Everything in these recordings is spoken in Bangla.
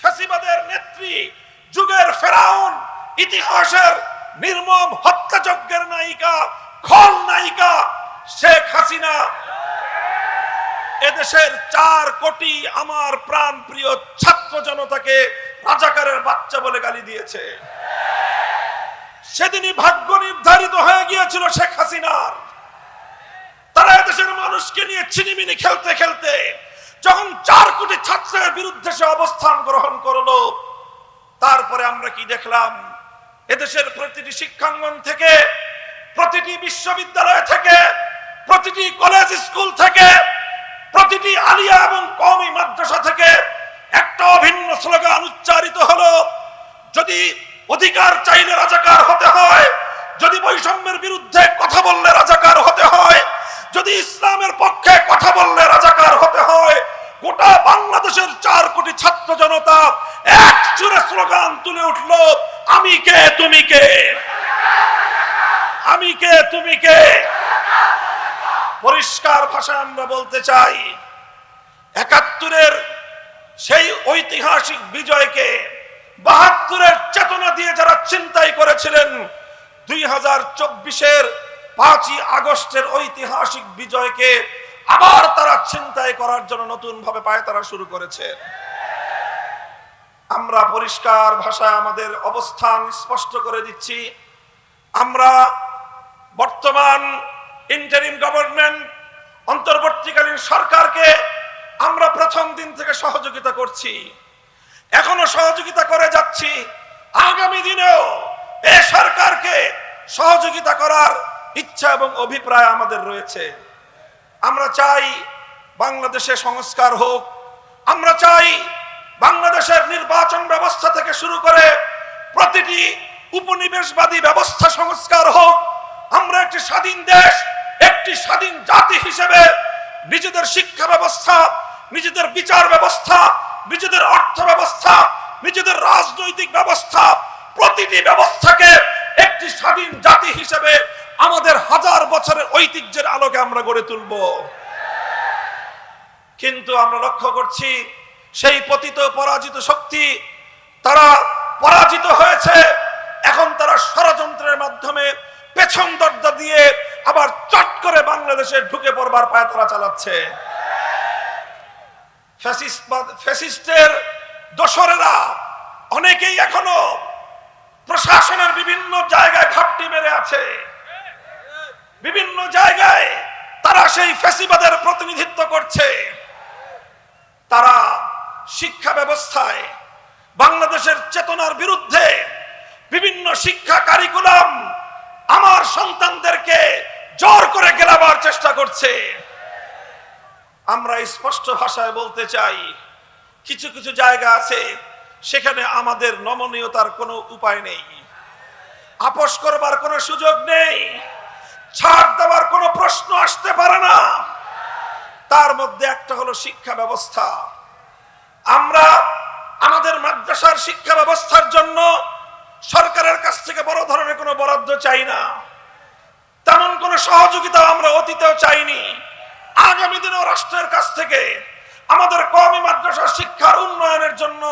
ফ্যাসিবাদের নেত্রী, যুগের ফেরাউন, ইতিহাসের নির্মম হত্যাযজ্ঞের নায়িকা, খল নায়িকা শেখ হাসিনা। এদেশের চার কোটি আমার প্রাণ প্রিয় ছাত্র জনতাকে রাজাকারের বাচ্চা বলে গালি দিয়েছে। সেদিনই ভাগ্য নির্ধারিত হয়ে গিয়েছিল শেখ হাসিনার। তারা এদেশের মানুষকে নিয়ে চিনিমিনি খেলতে খেলতে যখন চার কোটি বিরুদ্ধে সে অবস্থান গ্রহণ করল। তারপরে আমরা কি দেখলাম? এদেশের প্রতিটি শিক্ষাঙ্গন থেকে, প্রতিটি বিশ্ববিদ্যালয় থেকে, প্রতিটি কলেজ স্কুল থেকে, প্রতিটি আলিয়া এবং কওমি মাদ্রাসা থেকে একটা অভিন্ন স্লোগান উচ্চারিত হলো, যদি অধিকার চাইলে রাজাকার হতে হয়, যদি বৈষম্যের বিরুদ্ধে কথা বললে রাজাকার হতে হয়, যদি ইসলামের পক্ষে কথা বললে রাজাকার বাংলাদেশের চার কোটি ছাত্র জনতা এক সুরে স্লোগান তুলে উঠল, আমি কে, তুমি কে? আমি কে, তুমি কে? পরিষ্কার ভাষায় আমরা বলতে চাই, একাত্তরের সেই ঐতিহাসিক বিজয়কে বাহাত্তরের চেতনা দিয়ে যারা চিন্তাই করেছিলেন, দুই হাজার চব্বিশের পাঁচই আগস্টের ঐতিহাসিক বিজয়কে আবার তারা চিন্তাই করার জন্য নতুন ভাবে পায় তারা শুরু করেছে। আমরা পরিষ্কার ভাষায় আমাদের অবস্থান স্পষ্ট করে দিচ্ছি। আমরা বর্তমান ইন্টারিম গভর্নমেন্ট অন্তর্বর্তীকালীন সরকারকে আমরা প্রথম দিন থেকে সহযোগিতা করছি। এখনও সহযোগিতা করে যাচ্ছি। আগামী দিনেও এ সরকারকে সহযোগিতা করার ইচ্ছা এবং অভিপ্রায় আমাদের রয়েছে। আমরা চাই বাংলাদেশে সংস্কার হোক। আমরা চাই বাংলাদেশের নির্বাচন ব্যবস্থা থেকে শুরু করে প্রতিটি উপনিবেশবাদী ব্যবস্থা সংস্কার হোক। আমরা একটি স্বাধীন দেশ, একটি স্বাধীন জাতি হিসেবে নিজেদের শিক্ষা ব্যবস্থা, নিজেদের বিচার ব্যবস্থা, নিজেদের অর্থ ব্যবস্থা, নিজেদের রাজনৈতিক ব্যবস্থা, প্রতিটি ব্যবস্থাকে একটি স্বাধীন জাতি হিসেবে আমাদের হাজার বছরের ঐতিহ্যের আলোকে আমরা গড়ে তুলব। কিন্তু আমরা লক্ষ্য করছি, সেই পতিত পরাজিত শক্তি তারা পরাজিত হয়েছে। এখন তারা ষড়যন্ত্রের মাধ্যমে পেছন দরজা দিয়ে আবার চট করে বাংলাদেশে ঢুকে পড়বার পায় তারা চালাচ্ছে। ফ্যাসিস্টের দোসরেরা অনেকেই এখনও প্রশাসনের বিভিন্ন জায়গায় ঘাপটি মেরে আছে। বিভিন্ন জায়গায় তারা সেই ফ্যাসিবাদের প্রতিনিধিত্ব করছে। তারা শিক্ষা ব্যবস্থায় বাংলাদেশের চেতনার বিরুদ্ধে বিভিন্ন শিক্ষা কারিকুলাম আমার সন্তানদেরকে জোর করে গেলাবার চেষ্টা করছে। আমরা স্পষ্ট ভাষায় বলতে চাই, কিছু কিছু জায়গা আছে সেখানে আমাদের নমনীয়তার কোনো উপায় নেই। আপোষ করবার কোনো সুযোগ নেই। ছাড় দেওয়ার কোনো প্রশ্ন আসতে পারে না। তার মধ্যে একটা হলো শিক্ষা ব্যবস্থা। আমরা আমাদের মাদ্রাসার শিক্ষা ব্যবস্থার জন্য সরকারের কাছ থেকে বড় ধরনের কোনো বরাদ্দ চাই না। তেমন কোনো সহযোগিতা আমরা অতীতেও চাইনি। আগামী দিনেও রাষ্ট্রের কাছ থেকে আমাদের কওমি মাদ্রাসার শিক্ষার উন্নয়নের জন্য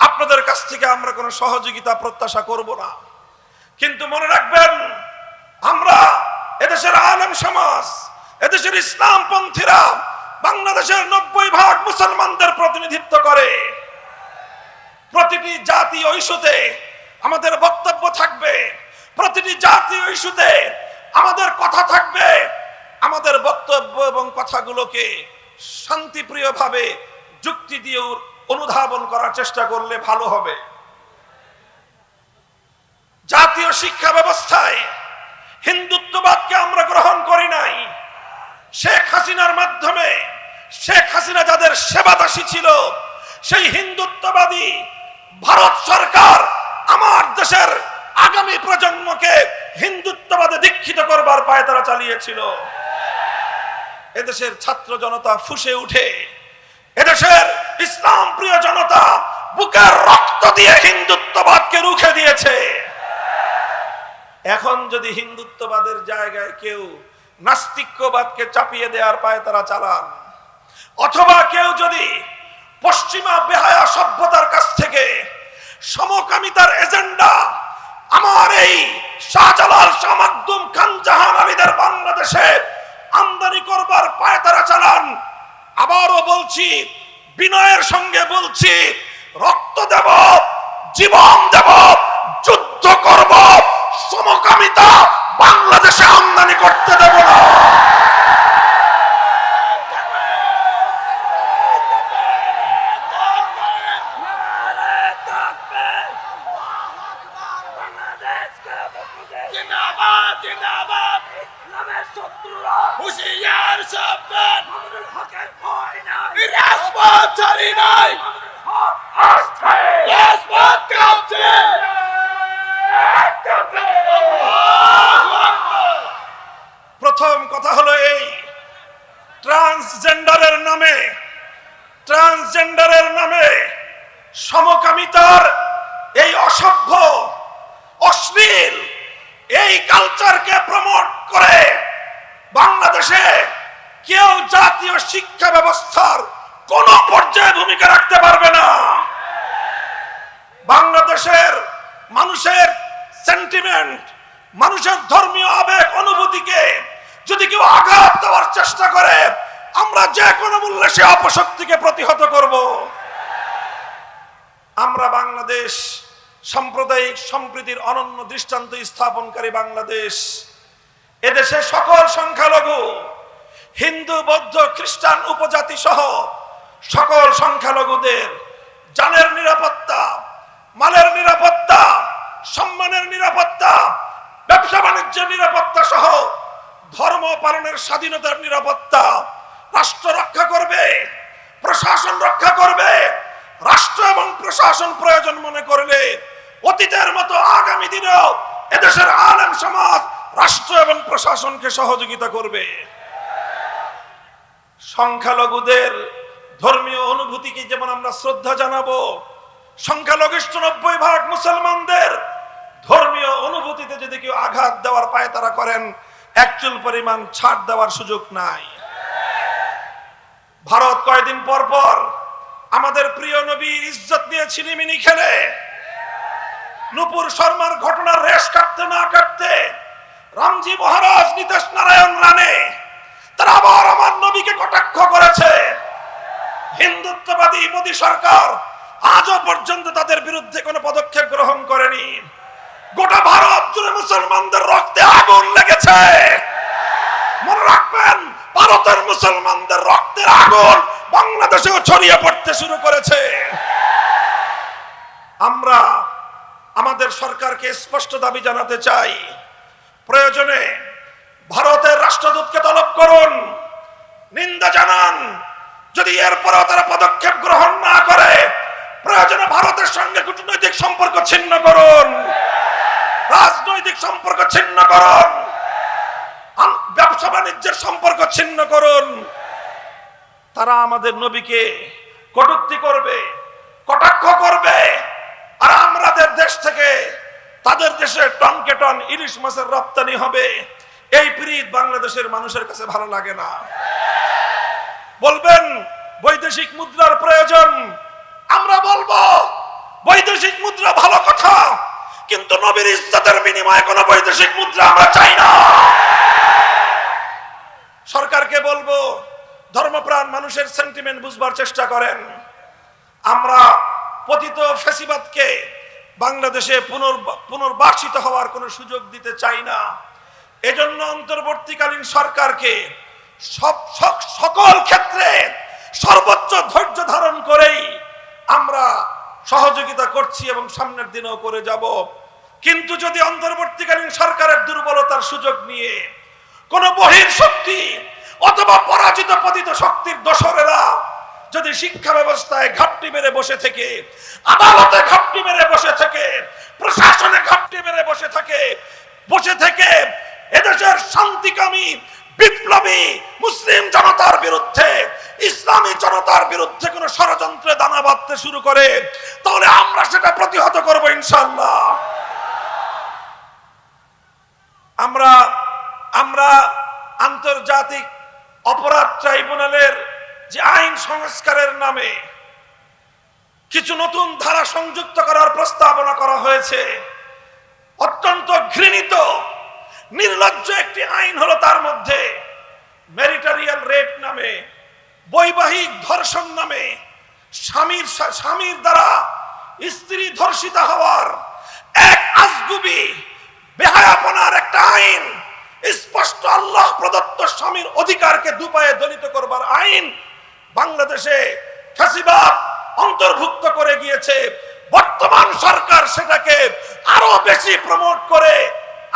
আপনাদের কাছ থেকে আমরা কোনো সহযোগিতা প্রত্যাশা করব না। কিন্তু মনে রাখবেন, আমরা এদেশের আলেম সমাজ, এদেশের ইসলামপন্থীরা বাংলাদেশের নব্বই ভাগ মুসলমানদের প্রতিনিধিত্ব করে। প্রতিটি জাতি ইস্যুতে আমাদের বক্তব্য থাকবে, প্রতিটি জাতি ইস্যুতে আমাদের কথা থাকবে, আমাদের বক্তব্য এবং কথাগুলোকে শান্তিপ্রিয়ভাবে যুক্তি দিয়ে অনুধাবন করার চেষ্টা করলে ভালো হবে। জাতীয় শিক্ষা ব্যবস্থায় হিন্দুত্ববাদকে আমরা গ্রহণ করি নাই। শেখ হাসিনার মাধ্যমে, শেখ হাসিনা যাদের সেবাদাসী ছিল, সেই হিন্দুত্ববাদী ভারত সরকার আমার দেশের আগামী প্রজন্মকে হিন্দুত্ববাদে দীক্ষিত করবার পায় তারা চালিয়েছিল। এদেশের ছাত্র জনতা ফুসে উঠে, এদেশের ইসলাম প্রিয় জনতা বুকের রক্ত দিয়ে হিন্দুত্ববাদকে রুখে দিয়েছে। এখন যদি হিন্দুত্ববাদের জায়গায় কেউ নাস্তিক্যবাদকে চাপিয়ে দেওয়ার পায় তারা চালান, অথবা কেউ যদি পশ্চিমা বেহায়া সভ্যতার কাছ থেকে সমকামিতার এজেন্ডা, আমার এই শাহজালাল, শাহ খান জাহান আলীদের বাংলাদেশে আমদানি করবার পায়তারা চালান। আবারও বলছি, বিনয়ের সঙ্গে বলছি, রক্ত দেব, জীবন দেব, যুদ্ধ করব। সমকামিতা বাংলাদেশে আমদানি করতে দেব না। জিন্দাবাদ ইসলামের শত্রুরা হুশিয়ার সাবধান আমাদের হকের ভয় নাই রাজপথ ছাড়ি নাই হক আসছে রাজপথ কাঁপছে প্রথম কথা হলো এই ট্রান্সজেন্ডারের নামে ট্রান্সজেন্ডারের নামে সমকামিতার এই অসভ্য, অশ্লীল এই কালচারকে প্রমোট করে বাংলাদেশে কেউ জাতীয় শিক্ষা ব্যবস্থার কোন পর্যায়ে ভূমিকা রাখতে পারবে না। বাংলাদেশের মানুষের সেন্টিমেন্ট মানুষের ধর্মীয় আবেগ, অনুভূতিকে যদি কেউ আঘাত দেওয়ার চেষ্টা করে, আমরা যে কোনো মূল্যে সে অপশক্তিকে প্রতিহত করব। আমরা বাংলাদেশ সাম্প্রদায়িক সম্প্রীতির অনন্য দৃষ্টান্ত স্থাপনকারী বাংলাদেশ। এদেশে সকল সংখ্যালঘু, হিন্দু, বৌদ্ধ, খ্রিস্টান উপজাতি সহ সকল সংখ্যালঘুদের জানের নিরাপত্তা, মালের নিরাপত্তা, সম্মানের নিরাপত্তা ব্যবসা বাণিজ্যের নিরাপত্তা সহ ধর্ম পালনের স্বাধীনতার নিরাপত্তা রাষ্ট্র রক্ষা করবে, প্রশাসন রক্ষা করবে। রাষ্ট্র এবং প্রশাসন প্রয়োজন মনে করলে অতীতের মতো আগামী দিনেও এদেশের আলেম সমাজ রাষ্ট্র এবং প্রশাসনকে সহযোগিতা করবে। সংখ্যালঘুদের ধর্মীয় অনুভূতিকে যেমন আমরা শ্রদ্ধা জানাব, সংখ্যালঘিষ্ঠ নব্বই ভাগ মুসলমানদের ধর্মীয় অনুভূতিতে যদি কেউ আঘাত দেওয়ার পায় তারা করেন একচুল পরিমাণ ছাড় দেওয়ার সুযোগ নাই। ভারত কয়েকদিন পর পর আমাদের প্রিয় নবীর ইজ্জত নিয়ে ছিনিমিনি খেলে। নুপুর শর্মার ঘটনার রেশ কাটতে না কাটতে রামজি মহারাজ নিতেশ নারায়ণ রানে তারা আবার আমার নবীকে কটাক্ষ করেছে। হিন্দুত্ববাদী মোদী সরকার আজও পর্যন্ত তাদের বিরুদ্ধে কোনো পদক্ষেপ গ্রহণ করেনি। গোটা ভারত জুড়ে মুসলমানদের রক্তে আগুন লেগেছে। মনে রাখবেন, ভারতের মুসলমানদের রক্তের আগুন বাংলাদেশেও ছড়িয়ে পড়তে শুরু করেছে। আমরা আমাদের সরকারকে স্পষ্ট দাবি জানাতে চাই, প্রয়োজনে ভারতের রাষ্ট্রদূতকে তলব করুন, নিন্দা জানান, যদি এরপরেও তারা পদক্ষেপ গ্রহণ না করে, প্রয়োজনে ভারতের সঙ্গে কূটনৈতিক সম্পর্ক ছিন্ন করুন। রাজনৈতিক সম্পর্ক ছিন্ন করুন। ব্যবসা বাণিজ্যের সম্পর্ক ছিন্ন করুন। তারা আমাদের নবীকে কটূক্তি করবে, কটাক্ষ করবে। আর আমাদের দেশ থেকে তাদের দেশে টনকে টন ইলিশ মাছের রপ্তানি হবে। এই প্রীত বাংলাদেশের মানুষের কাছে ভালো লাগে না। বলবেন, বৈদেশিক মুদ্রার প্রয়োজন। আমরা বলব, বৈদেশিক মুদ্রা ভালো কথা। কিন্তু নবীর ইজ্জতের বিনিময়ে কোনো বৈদেশিক মুদ্রা আমরা চাই না। সরকারকে বলব, ধর্মপ্রাণ মানুষের সেন্টিমেন্ট বুঝবার চেষ্টা করেন। আমরা পতিত ফেসিবাদকে বাংলাদেশে পুনর পুনর্বাসিত হওয়ার কোনো সুযোগ দিতে চাই না। এজন্য অন্তর্বর্তীকালীন সরকারকে সব সকল ক্ষেত্রে সর্বোচ্চ ধৈর্য ধারণ করেই আমরা সহযোগিতা করছি এবং সামনের দিনেও করে যাব। কিন্তু যদি অন্তর্বর্তীকালীন সরকারের দুর্বলতার সুযোগ নিয়ে কোন বহির শক্তি অথবা পরাজিত পতিত শক্তির দোসরেরা যদি শিক্ষা ব্যবস্থায় ঘাপটি মেরে বসে থেকে, আদালতে ঘাপটি মেরে বসে থেকে, প্রশাসনে ঘাপটি মেরে বসে থাকে, বসে থেকে এদেশের শান্তিকামী, বিপ্লবী মুসলিম জনতার বিরুদ্ধে, ইসলামী জনতার বিরুদ্ধে কোন ষড়যন্ত্রে দানা বাঁধতে শুরু করে, তাহলে আমরা সেটা প্রতিহত করব ইনশাল্লাহ আমরা আমরা আন্তর্জাতিক অপরাধ ট্রাইব্যুনালের যে আইন সংস্কারের নামে কিছু নতুন ধারা সংযুক্ত করার প্রস্তাবনা করা হয়েছে। অত্যন্ত ঘৃণিত, নির্লজ্জ একটি আইন হলো তার মধ্যে ম্যারিটারিয়াল রেপ নামে, বৈবাহিক ধর্ষণ নামে, স্বামীর স্বামীর দ্বারা স্ত্রী ধর্ষিতা হওয়ার এক আজগুবি বেহায়াপনার একটা আইন স্পষ্ট আল্লাহ প্রদত্ত স্বামীর অধিকারকে দুপায়ে দলিত করবার আইন বাংলাদেশে ফ্যাসিবাদ অন্তর্ভুক্ত করে গিয়েছে। বর্তমান সরকার সেটাকে আরও বেশি প্রমোট করে,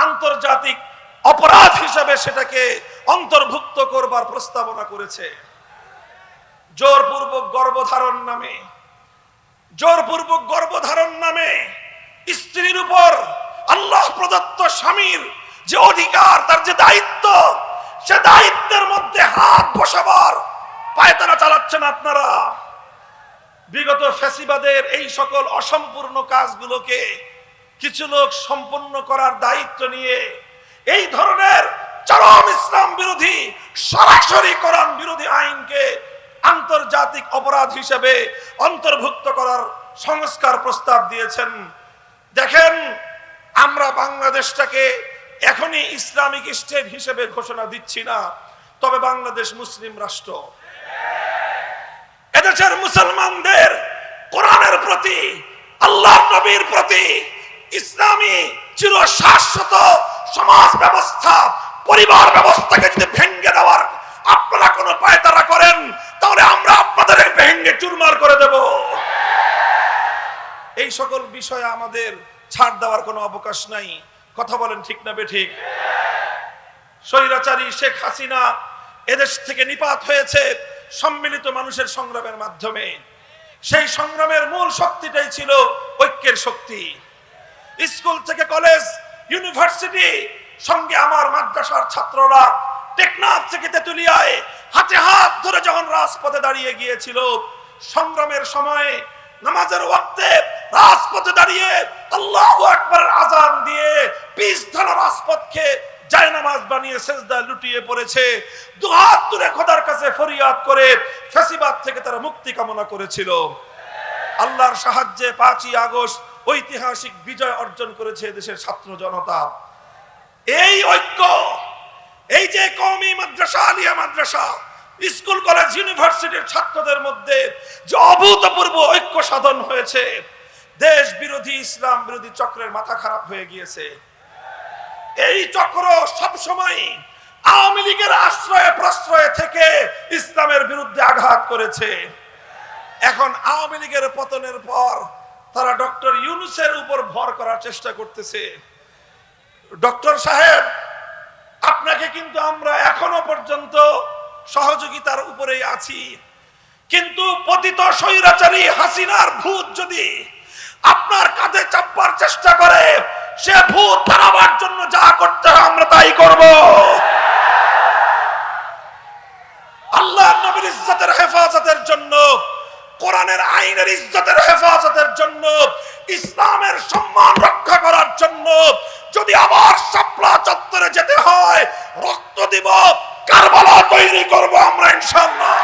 আন্তর্জাতিক অপরাধ হিসেবে সেটাকে অন্তর্ভুক্ত করবার প্রস্তাবনা করেছে। জোরপূর্বক গর্ভধারণ নামে, জোরপূর্বক গর্ভধারণ নামে স্ত্রীর উপর আল্লাহ প্রদত্ত স্বামীর যে অধিকার, তার যে দায়িত্ব সে দায়িত্বের মধ্যে হাত বসাবার পায়তারা চালাচ্ছেন আপনারা। বিগত ফ্যাসিবাদের এই সকল অসম্পূর্ণ কাজগুলোকে কিছু লোক সম্পূর্ণ করার দায়িত্ব নিয়ে এই ধরনের চরম ইসলাম বিরোধী, সরাসরি কোরআন বিরোধী আইনকে আন্তর্জাতিক অপরাধ হিসেবে অন্তর্ভুক্ত করার সংস্কার প্রস্তাব দিয়েছেন। দেখেন, আমরা বাংলাদেশটাকে এখনই ইসলামিক স্টেট হিসেবে ঘোষণা দিচ্ছি না, তবে বাংলাদেশ মুসলিম রাষ্ট্র। এদেশের মুসলমানদের কোরআনের প্রতি আল্লাহ নবীর প্রতি ইসলামী চির শাশ্বত সমাজ ব্যবস্থা, পরিবার ব্যবস্থাকে যদি ভেঙ্গে দেওয়ার আপনারা কোনো পায়তারা করেন, তাহলে আমরা আপনাদের ভেঙ্গে চুরমার করে দেব। এই সকল বিষয়ে আমাদের ছাড় দেওয়ার কোনো অবকাশ নাই। কথা বলেন ঠিক না বে ঠিক। স্বৈরাচারী শেখ হাসিনা এদেশ থেকে নিপাত হয়েছে সম্মিলিত মানুষের সংগ্রামের মাধ্যমে। সেই সংগ্রামের মূল শক্তিটাই ছিল ঐক্যের শক্তি। স্কুল থেকে কলেজ, ইউনিভার্সিটি, সঙ্গে আমার মাদ্রাসার ছাত্ররা টেকনাফ থেকে তেতুলিয়ায় হাতে হাত ধরে যখন রাজপথে দাঁড়িয়ে গিয়েছিল, সংগ্রামের সময়ে নামাজের ওয়াক্তে রাজপথে দাঁড়িয়ে আল্লাহ আকবার আজান দিয়ে পিস ধারা রাজপথকে যায় নামাজ বানিয়ে লুটিয়ে পড়েছে। কাছে ফরিয়াদ করে থেকে তারা মুক্তি কামনা করেছিল। আল্লাহর সাহায্যে পাঁচই আগস্ট ঐতিহাসিক বিজয় অর্জন করেছে দেশের ছাত্র জনতা। এই ঐক্য, এই যে কওমি মাদ্রাসা, আলিয়া মাদ্রাসা, স্কুল, কলেজ, ইউনিভার্সিটির ছাত্রদের মধ্যে যে অভূতপূর্ব ঐক্য সাধন হয়েছে দেশ বিরোধী ইসলাম বিরোধী চক্রের মাথা খারাপ হয়ে গিয়েছে। এই চক্র সব সময় আওয়ামী লীগের আশ্রয়ে প্রশ্রয়ে থেকে ইসলামের বিরুদ্ধে আঘাত করেছে। এখন আওয়ামী লীগের পতনের পর তারা ডক্টর ইউনুসের উপর ভর করার চেষ্টা করতেছে। ডক্টর সাহেব, আপনাকে কিন্তু আমরা এখনও পর্যন্ত সহযোগিতার উপরেই আছি। কিন্তু পতিত স্বৈরাচারী হাসিনার ভূত যদি আপনার কাঁধে চাপবার চেষ্টা করে, সে ভূত তাড়াবার জন্য যা করতে হয় আমরা তাই করব। আল্লাহ নবীর ইজ্জতের হেফাজতের জন্য, কোরআনের আইনের ইজ্জতের হেফাজতের জন্য, ইসলামের সম্মান রক্ষা করার জন্য যদি আবার শাপলা চত্বরে যেতে হয়, রক্ত দিব, কারবালা তৈরি করব আমরা ইনশাআল্লাহ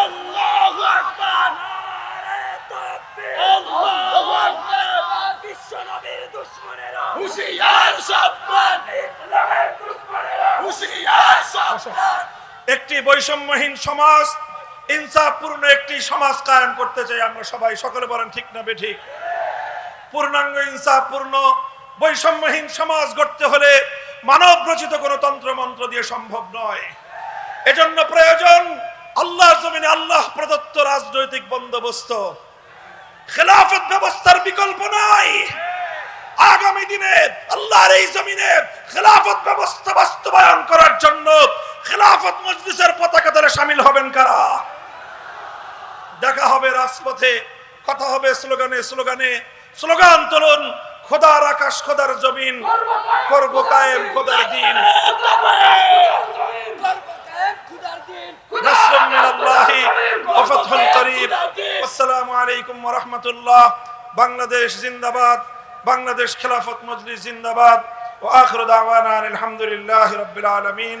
আল্লাহু আকবার আল্লাহু আকবার বিশ্বনবীর দুশমনেরা হুশিয়ার সাবধান ইসলামের দুশমনেরা হুশিয়ার সাবধান একটি বৈষম্যহীন সমাজ, ইনসাফপূর্ণ একটি সমাজ কায়েম করতে চাই আমরা সবাই। সকলে বলেন, ঠিক না বেঠিক? পূর্ণাঙ্গ, ইনসাফপূর্ণ, বৈষম্যহীন সমাজ গড়তে হলে মানব রচিত কোনো তন্ত্র মন্ত্র দিয়ে সম্ভব নয়। এজন্য প্রয়োজন আল্লাহ জমিনে আল্লাহ প্রদত্ত রাজনৈতিক বন্দোবস্ত। খেলাফত ব্যবস্থার বিকল্প নাই। আগামী দিনে আল্লাহর এই জমিনে খেলাফত ব্যবস্থা বাস্তবায়ন করার জন্য খেলাফত মজলিসের পতাকা ধরে সামিল হবেন কারা? দেখা হবে রাজপথে, কথা হবে স্লোগানে স্লোগানে। স্লোগান তুলুন, খোদার আকাশ, খোদার জমিন, করব কায়েম খোদার দিন। আসসালামু আলাইকুম রহমতুল্লাহ। বাংলাদেশ জিন্দাবাদ, বাংলাদেশ খেলাফত মজলিস জিন্দাবাদ। ও আখর দাওয়ানা আলহামদুলিল্লাহ রবিল আলমিন।